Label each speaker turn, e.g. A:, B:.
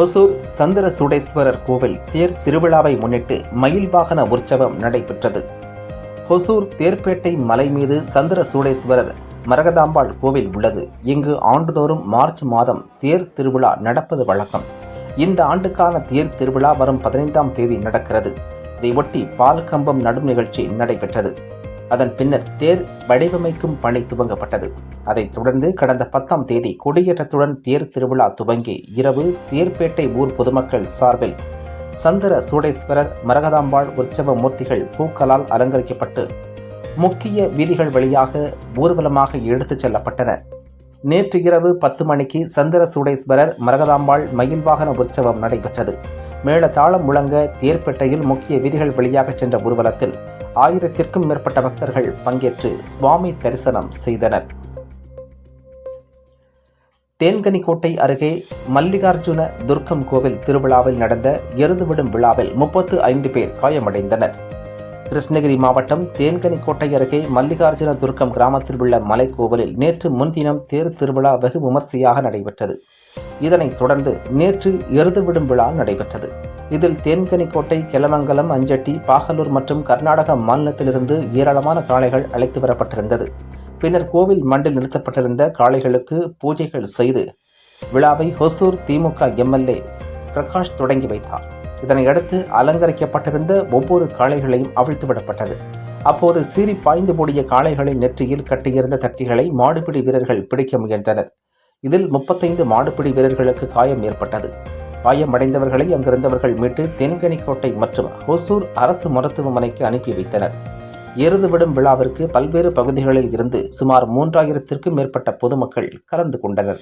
A: ஒசூர் சந்திர சூடேஸ்வரர் கோவில் தேர் திருவிழாவை முன்னிட்டு மயில் வாகன உற்சவம் நடைபெற்றது. ஹொசூர் தேர்பேட்டை மலை மீது சந்திர சூடேஸ்வரர் மரகதாம்பாள் கோவில் உள்ளது. இங்கு ஆண்டுதோறும் மார்ச் மாதம் தேர் திருவிழா நடப்பது வழக்கம். இந்த ஆண்டுக்கான தேர் திருவிழா வரும் பதினைந்தாம் தேதி நடக்கிறது. இதையொட்டி பால் கம்பம் நடும் நிகழ்ச்சி நடைபெற்றது. அதன் பின்னர் தேர் வடிவமைக்கும் பணி துவங்கப்பட்டது. அதைத் தொடர்ந்து கடந்த பத்தாம் தேதி கொடியேற்றத்துடன் தேர் திருவிழா துவங்கி இரவு தேர்பேட்டை ஊர் பொதுமக்கள் சார்பில் சந்திர சூடேஸ்வரர் மரகதாம்பாள் உற்சவ மூர்த்திகள் பூக்களால் அலங்கரிக்கப்பட்டு முக்கிய வீதிகள் வழியாக ஊர்வலமாக எடுத்துச் செல்லப்பட்டன நேற்று இரவு பத்து மணிக்கு சந்திர சூடேஸ்வரர் மரகதாம்பாள் மயில் வாகன உற்சவம் நடைபெற்றது. மேளதாளம் முழங்க தேர்ப்பேட்டையில் முக்கிய வீதிகள் வழியாக சென்ற ஊர்வலத்தில் ஆயிரத்திற்கும் மேற்பட்ட பக்தர்கள் பங்கேற்று சுவாமி தரிசனம் செய்தனர். தேன்கனிக்கோட்டை அருகே மல்லிகார்ஜுன துர்க்கம் கோவில் திருவிழாவில் நடந்த எருதுவிடும் விழாவில் முப்பத்து ஐந்து பேர் காயமடைந்தனர். கிருஷ்ணகிரி மாவட்டம் தேன்கனிக்கோட்டை அருகே மல்லிகார்ஜுன துர்க்கம் கிராமத்தில் உள்ள மலைக்கோவிலில் நேற்று முன்தினம் தேர் திருவிழா வெகு விமர்சையாக நடைபெற்றது. இதனைத் தொடர்ந்து நேற்று எருதுவிடும் விழா நடைபெற்றது. இதில் தேன்கனிக்கோட்டை கெலமங்கலம் அஞ்சட்டி பாகலூர் மற்றும் கர்நாடக மாநிலத்திலிருந்து ஏராளமான காளைகள் அழைத்து வரப்பட்டிருந்தது. பின்னர் கோவில் மண்டில் நிறுத்தப்பட்டிருந்த காளைகளுக்கு பூஜைகள் செய்து விழாவை ஹொசூர் திமுக எம்எல்ஏ பிரகாஷ் தொடங்கி வைத்தார். இதனையடுத்து அலங்கரிக்கப்பட்டிருந்த ஒவ்வொரு காளைகளையும் அவிழ்த்து விடப்பட்டது. அப்போது சீறி பாய்ந்து மூடிய காளைகளின் நெற்றியில் கட்டியிருந்த தட்டிகளை மாடுபிடி வீரர்கள் பிடிக்க முயன்றனர். இதில் முப்பத்தைந்து மாடுபிடி வீரர்களுக்கு காயம் ஏற்பட்டது. காயமடைந்தவர்களை அங்கிருந்தவர்கள் மீட்டு தென்கனிக்கோட்டை மற்றும் ஹொசூர் அரசு மருத்துவமனைக்கு அனுப்பி வைத்தனர். எருதுவிடும் விழாவிற்கு பல்வேறு பகுதிகளில் இருந்து சுமார் மூன்றாயிரத்திற்கும் மேற்பட்ட பொதுமக்கள் கலந்து கொண்டனர்.